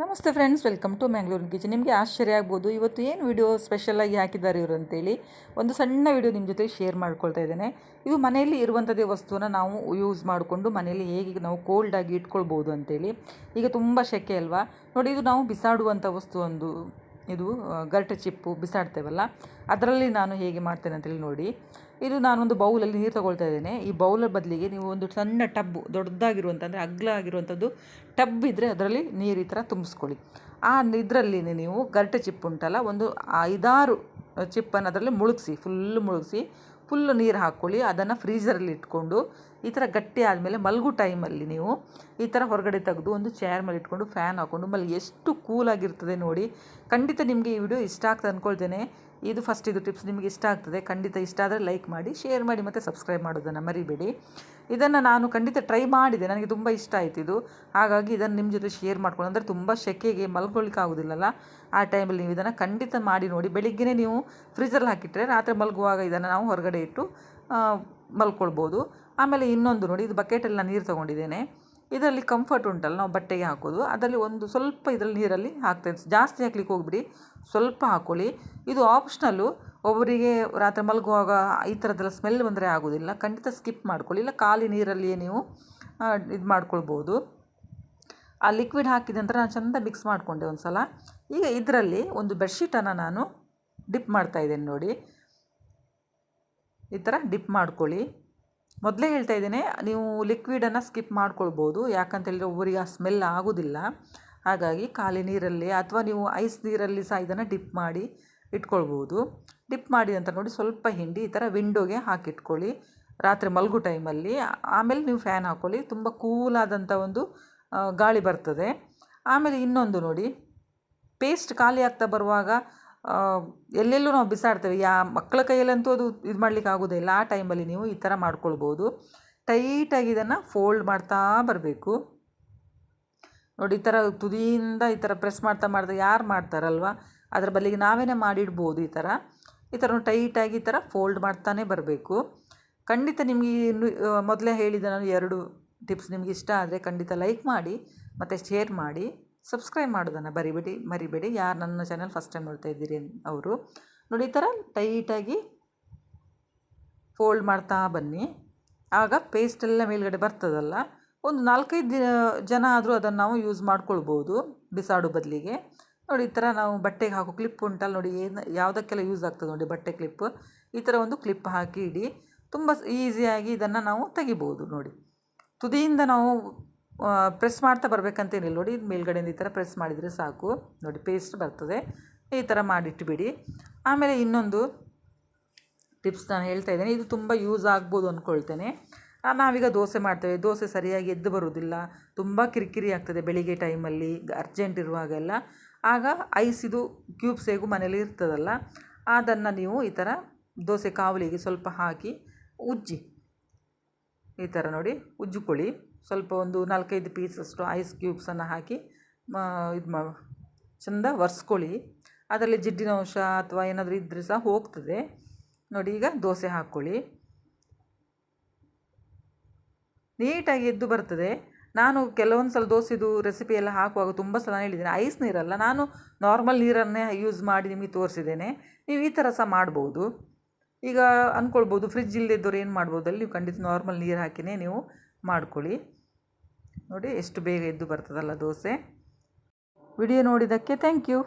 ನಮಸ್ತೆ friends welcome to ಮ್ಯಾಂಗ್ಳೂರಿನ kitchen ನಿಮಗೆ ಆಶ್ಚರ್ಯ ಆಗ್ಬೋದು, ಇವತ್ತು ಏನು ವಿಡಿಯೋ ಸ್ಪೆಷಲಾಗಿ ಹಾಕಿದ್ದಾರೆ ಇವರು ಅಂತೇಳಿ ಒಂದು ಸಣ್ಣ ವಿಡಿಯೋ ನಿಮ್ಮ ಜೊತೆ ಶೇರ್ ಮಾಡ್ಕೊಳ್ತಾ ಇದ್ದೇನೆ. ಇದು ಮನೆಯಲ್ಲಿ ಇರುವಂಥದ್ದೇ ವಸ್ತುವನ್ನು ನಾವು ಯೂಸ್ ಮಾಡಿಕೊಂಡು ಮನೆಯಲ್ಲಿ ಹೇಗೆ ನಾವು ಕೋಲ್ಡಾಗಿ ಇಟ್ಕೊಳ್ಬೋದು ಅಂತೇಳಿ. ಈಗ ತುಂಬ ಸೆಕೆ ಅಲ್ವಾ? ನೋಡಿ, ಇದು ನಾವು ಬಿಸಾಡುವಂಥ ವಸ್ತು ಒಂದು, ಇದು ಗರ್ಟೆ ಚಿಪ್ಪು ಬಿಸಾಡ್ತೇವಲ್ಲ, ಅದರಲ್ಲಿ ನಾನು ಹೇಗೆ ಮಾಡ್ತೇನೆ ಅಂತೇಳಿ ನೋಡಿ. ಇದು ನಾನೊಂದು ಬೌಲಲ್ಲಿ ನೀರು ತಗೊಳ್ತಾ ಇದ್ದೇನೆ. ಈ ಬೌಲರ್ ಬದಲಿಗೆ ನೀವು ಒಂದು ಸಣ್ಣ ಟಬ್ಬು ದೊಡ್ಡದಾಗಿರುವಂಥ ಅಂದರೆ ಅಗ್ಲ ಆಗಿರುವಂಥದ್ದು ಟಬ್ ಇದ್ದರೆ ಅದರಲ್ಲಿ ನೀರು ಈ ಥರ ತುಂಬಿಸ್ಕೊಳ್ಳಿ. ಆ ಇದರಲ್ಲಿ ನೀವು ಗರ್ಟೆ ಚಿಪ್ಪು ಉಂಟಲ್ಲ, ಒಂದು ಐದಾರು ಚಿಪ್ಪನ್ನು ಅದರಲ್ಲಿ ಮುಳುಗಿಸಿ ಫುಲ್ ಮುಳುಗಿಸಿ ಫುಲ್ಲು ನೀರು ಹಾಕ್ಕೊಳ್ಳಿ ಅದನ್ನು ಫ್ರೀಜರಲ್ಲಿ ಇಟ್ಕೊಂಡು ಈ ಥರ ಗಟ್ಟಿ ಆದಮೇಲೆ ಮಲಗು ಟೈಮಲ್ಲಿ ನೀವು ಈ ಥರ ಹೊರಗಡೆ ತೆಗೆದು ಒಂದು ಚೇರ್ ಮೇಲೆ ಇಟ್ಕೊಂಡು ಫ್ಯಾನ್ ಹಾಕ್ಕೊಂಡು ಮಲ್ಲಿ ಎಷ್ಟು ಕೂಲಾಗಿರ್ತದೆ ನೋಡಿ. ಖಂಡಿತ ನಿಮಗೆ ಈ ವಿಡಿಯೋ ಇಷ್ಟ ಆಗ್ತದೆ ಅಂದ್ಕೊಳ್ತೇನೆ ಇದು ಫಸ್ಟ್ ಇದು ಟಿಪ್ಸ್ ನಿಮಗೆ ಇಷ್ಟ ಆಗ್ತದೆ, ಖಂಡಿತ ಇಷ್ಟ ಆದರೆ ಲೈಕ್ ಮಾಡಿ ಶೇರ್ ಮಾಡಿ ಮತ್ತು ಸಬ್ಸ್ಕ್ರೈಬ್ ಮಾಡೋದನ್ನು ಮರಿಬೇಡಿ. ಇದನ್ನು ನಾನು ಖಂಡಿತ ಟ್ರೈ ಮಾಡಿದೆ, ನನಗೆ ತುಂಬ ಇಷ್ಟ ಆಯ್ತು ಇದು. ಹಾಗಾಗಿ ಇದನ್ನು ನಿಮ್ಮ ಜೊತೆ ಶೇರ್ ಮಾಡ್ಕೊಂಡು ಅಂದರೆ ತುಂಬ ಸೆಕೆಗೆ ಮಲ್ಕೊಳ್ಳಿಕ್ಕೆ ಆಗೋದಿಲ್ಲಲ್ಲ, ಆ ಟೈಮಲ್ಲಿ ನೀವು ಇದನ್ನು ಖಂಡಿತ ಮಾಡಿ ನೋಡಿ. ಬೆಳಿಗ್ಗೆನೇ ನೀವು ಫ್ರಿಜ್ಜಲ್ಲಿ ಹಾಕಿಟ್ಟರೆ ರಾತ್ರಿ ಮಲಗುವಾಗ ಇದನ್ನು ನಾವು ಹೊರಗಡೆ ಇಟ್ಟು ಮಲ್ಕೊಳ್ಬೋದು. ಆಮೇಲೆ ಇನ್ನೊಂದು ನೋಡಿ, ಇದು ಬಕೆಟಲ್ಲಿ ನಾನು ನೀರು ತೊಗೊಂಡಿದ್ದೇನೆ. ಇದರಲ್ಲಿ ಕಂಫರ್ಟ್ ಉಂಟಲ್ಲ, ನಾವು ಬಟ್ಟೆಗೆ ಹಾಕೋದು ಅದರಲ್ಲಿ ಒಂದು ಸ್ವಲ್ಪ ಇದರಲ್ಲಿ ನೀರಲ್ಲಿ ಹಾಕ್ತೇನೆ. ಜಾಸ್ತಿ ಹಾಕ್ಲಿಕ್ಕೆ ಹೋಗ್ಬಿಡಿ. ಸ್ವಲ್ಪ ಹಾಕ್ಕೊಳ್ಳಿ ಇದು ಆಪ್ಷನಲ್ಲು ಒಬ್ಬರಿಗೆ ರಾತ್ರಿ ಮಲಗುವಾಗ ಈ ಥರದ್ದೆಲ್ಲ ಸ್ಮೆಲ್ ಬಂದರೆ ಆಗೋದಿಲ್ಲ ಖಂಡಿತ ಸ್ಕಿಪ್ ಮಾಡ್ಕೊಳ್ಳಿ. ಇಲ್ಲ ಖಾಲಿ ನೀರಲ್ಲಿಯೇ ನೀವು ಇದು ಮಾಡ್ಕೊಳ್ಬೋದು. ಆ ಲಿಕ್ವಿಡ್ ಹಾಕಿದ ನಂತರ ನಾನು ಚೆಂದ ಮಿಕ್ಸ್ ಮಾಡಿಕೊಂಡೆ ಒಂದು ಸಲ ಈಗ ಇದರಲ್ಲಿ ಒಂದು ಬೆಡ್ಶೀಟನ್ನು ನಾನು ಡಿಪ್ ಮಾಡ್ತಾ ಇದ್ದೇನೆ ನೋಡಿ. ಈ ಥರ ಡಿಪ್ ಮಾಡ್ಕೊಳ್ಳಿ. ಮೊದಲೇ ಹೇಳ್ತಾ ಇದ್ದೇನೆ, ನೀವು ಲಿಕ್ವಿಡನ್ನು ಸ್ಕಿಪ್ ಮಾಡ್ಕೊಳ್ಬೋದು. ಯಾಕಂತ ಹೇಳಿದ್ರೆ ಒಬ್ಬರಿಗೆ ಆ ಸ್ಮೆಲ್ ಆಗೋದಿಲ್ಲ. ಹಾಗಾಗಿ ಖಾಲಿ ನೀರಲ್ಲಿ ಅಥವಾ ನೀವು ಐಸ್ ನೀರಲ್ಲಿ ಸಹ ಇದನ್ನು ಡಿಪ್ ಮಾಡಿ ಇಟ್ಕೊಳ್ಬೋದು. ಡಿಪ್ ಮಾಡಿ ಅಂತ ನೋಡಿ ಸ್ವಲ್ಪ ಹಿಂಡಿ, ಈ ಥರ ವಿಂಡೋಗೆ ಹಾಕಿಟ್ಕೊಳ್ಳಿ. ರಾತ್ರಿ ಮಲಗು ಟೈಮಲ್ಲಿ ಆಮೇಲೆ ನೀವು ಫ್ಯಾನ್ ಹಾಕ್ಕೊಳ್ಳಿ ತುಂಬ ಕೂಲಾದಂಥ ಒಂದು ಗಾಳಿ ಬರ್ತದೆ. ಆಮೇಲೆ ಇನ್ನೊಂದು ನೋಡಿ ಪೇಸ್ಟ್ ಖಾಲಿ ಆಗ್ತಾ ಬರುವಾಗ ಎಲ್ಲೆಲ್ಲೂ ನಾವು ಬಿಸಾಡ್ತೇವೆ. ಯಾ, ಮಕ್ಕಳ ಕೈಯಲ್ಲಂತೂ ಅದು ಇದು ಮಾಡಲಿಕ್ಕೆ ಆಗೋದಿಲ್ಲ ಆ ಟೈಮಲ್ಲಿ ನೀವು ಈ ಥರ ಮಾಡ್ಕೊಳ್ಬೋದು. ಟೈಟಾಗಿ ಇದನ್ನು ಫೋಲ್ಡ್ ಮಾಡ್ತಾ ಬರಬೇಕು. ನೋಡಿ, ಈ ಥರ ತುದಿಯಿಂದ ಈ ಥರ ಪ್ರೆಸ್ ಮಾಡ್ತಾ ಮಾಡ್ತಾ ಯಾರು ಮಾಡ್ತಾರಲ್ವ? ಅದರ ಬದಲಿಗೆ ನಾವೇನೇ ಮಾಡಿಡ್ಬೋದು ಈ ಥರ. ಈ ಥರ ಟೈಟಾಗಿ ಈ ಥರ ಫೋಲ್ಡ್ ಮಾಡ್ತಾನೆ ಬರಬೇಕು. ಖಂಡಿತ ನಿಮಗೆ ಮೊದಲೇ ಹೇಳಿದ ನಾನು ಎರಡು ಟಿಪ್ಸ್ ನಿಮಗೆ ಇಷ್ಟ ಆದರೆ ಖಂಡಿತ ಲೈಕ್ ಮಾಡಿ, ಮತ್ತು ಶೇರ್ ಮಾಡಿ. ಸಬ್ಸ್ಕ್ರೈಬ್ ಮಾಡೋದನ್ನು ಬರಿಬೇಡಿ, ಮರಿಬೇಡಿ. ಯಾರು ನನ್ನ ಚಾನಲ್ ಫಸ್ಟ್ ಟೈಮ್ ನೋಡ್ತಾ ಇದ್ದೀರಿ ಅವರು, ನೋಡಿ ಈ ಥರ ಟೈಟಾಗಿ ಫೋಲ್ಡ್ ಮಾಡ್ತಾ ಬನ್ನಿ. ಆಗ ಪೇಸ್ಟ್ ಎಲ್ಲ ಮೇಲ್ಗಡೆ ಬರ್ತದಲ್ಲ, ಒಂದು ನಾಲ್ಕೈದು ಜನ ಆದರೂ ಅದನ್ನು ನಾವು ಯೂಸ್ ಮಾಡ್ಕೊಳ್ಬೋದು ಬಿಸಾಡೋ ಬದಲಿಗೆ. ನೋಡಿ ಈ ಥರ ನಾವು ಬಟ್ಟೆಗೆ ಹಾಕೋ ಕ್ಲಿಪ್ ಉಂಟಲ್ಲ, ನೋಡಿ ಏನು, ಯಾವುದಕ್ಕೆಲ್ಲ ಯೂಸ್ ಆಗ್ತದೆ ನೋಡಿ ಬಟ್ಟೆ ಕ್ಲಿಪ್ ಈ ಥರ ಒಂದು ಕ್ಲಿಪ್ ಹಾಕಿ ಇಡಿ ತುಂಬ ಈಸಿಯಾಗಿ ಇದನ್ನು ನಾವು ತೆಗಿಬೋದು ನೋಡಿ. ತುದಿಯಿಂದ ನಾವು ಪ್ರೆಸ್ ಮಾಡ್ತಾ ಬರಬೇಕಂತೇನಿಲ್ಲ ನೋಡಿ, ಇದು ಮೇಲ್ಗಡೆಯಿಂದ ಈ ಥರ ಪ್ರೆಸ್ ಮಾಡಿದರೆ ಸಾಕು. ನೋಡಿ ಪೇಸ್ಟ್ ಬರ್ತದೆ. ಈ ಥರ ಮಾಡಿಟ್ಬಿಡಿ. ಆಮೇಲೆ ಇನ್ನೊಂದು ಟಿಪ್ಸ್ ನಾನು ಹೇಳ್ತಾ ಇದ್ದೇನೆ. ಇದು ತುಂಬ ಯೂಸ್ ಆಗ್ಬೋದು ಅಂದ್ಕೊಳ್ತೇನೆ ನಾವೀಗ ದೋಸೆ ಮಾಡ್ತೇವೆ. ದೋಸೆ ಸರಿಯಾಗಿ ಎದ್ದು ಬರೋದಿಲ್ಲ ತುಂಬ ಕಿರಿಕಿರಿ ಆಗ್ತದೆ ಬೆಳಿಗ್ಗೆ ಟೈಮಲ್ಲಿ ಅರ್ಜೆಂಟ್ ಇರುವಾಗೆಲ್ಲ. ಆಗ ಐಸ್ ಇದು ಕ್ಯೂಬ್ಸ್ ಹೇಗೂ ಮನೇಲಿ ಇರ್ತದಲ್ಲ, ಅದನ್ನು ನೀವು ಈ ಥರ ದೋಸೆ ಕಾವಲಿಗೆ ಸ್ವಲ್ಪ ಹಾಕಿ ಉಜ್ಜಿ. ಈ ಥರ ನೋಡಿ, ಉಜ್ಜಿಕೊಳ್ಳಿ. ಸ್ವಲ್ಪ ಒಂದು ನಾಲ್ಕೈದು ಪೀಸಷ್ಟು ಐಸ್ ಕ್ಯೂಬ್ಸನ್ನು ಹಾಕಿ ಇದು ಮಾ, ಚೆಂದ ಒರೆಸ್ಕೊಳ್ಳಿ. ಅದರಲ್ಲಿ ಜಿಡ್ಡಿನ ಅಂಶ ಅಥವಾ ಏನಾದರೂ ಇದ್ದರೆ ಸಹ ಹೋಗ್ತದೆ. ನೋಡಿ, ಈಗ ದೋಸೆ ಹಾಕ್ಕೊಳ್ಳಿ. ನೀಟಾಗಿ ಎದ್ದು ಬರ್ತದೆ. ನಾನು ಕೆಲವೊಂದು ಸಲ ದೋಸೆದು ರೆಸಿಪಿ ಎಲ್ಲ ಹಾಕುವಾಗ ತುಂಬ ಸಲ ಹೇಳಿದ್ದೇನೆ, ಐಸ್ ನೀರಲ್ಲ, ನಾನು ನಾರ್ಮಲ್ ನೀರನ್ನೇ ಯೂಸ್ ಮಾಡಿ ನಿಮಗೆ ತೋರಿಸಿದ್ದೇನೆ. ನೀವು ಈ ಥರ ಸಹ ಮಾಡ್ಬೋದು. ಈಗ ಅಂದ್ಕೊಳ್ಬೋದು ಫ್ರಿಜ್ ಇಲ್ಲದಿದ್ದವ್ರು ಏನು ಮಾಡ್ಬೋದು? ಅಲ್ಲಿ ನೀವು ಖಂಡಿತ ನಾರ್ಮಲ್ ನೀರು ಹಾಕಿನೇ ನೀವು ಮಾಡ್ಕೊಳ್ಳಿ. ನೋಡಿ, ಎಷ್ಟು ಬೇಗ ಎದ್ದು ಬರ್ತದಲ್ಲ ದೋಸೆ. ವಿಡಿಯೋ ನೋಡಿದ್ದಕ್ಕೆ ಥ್ಯಾಂಕ್ ಯು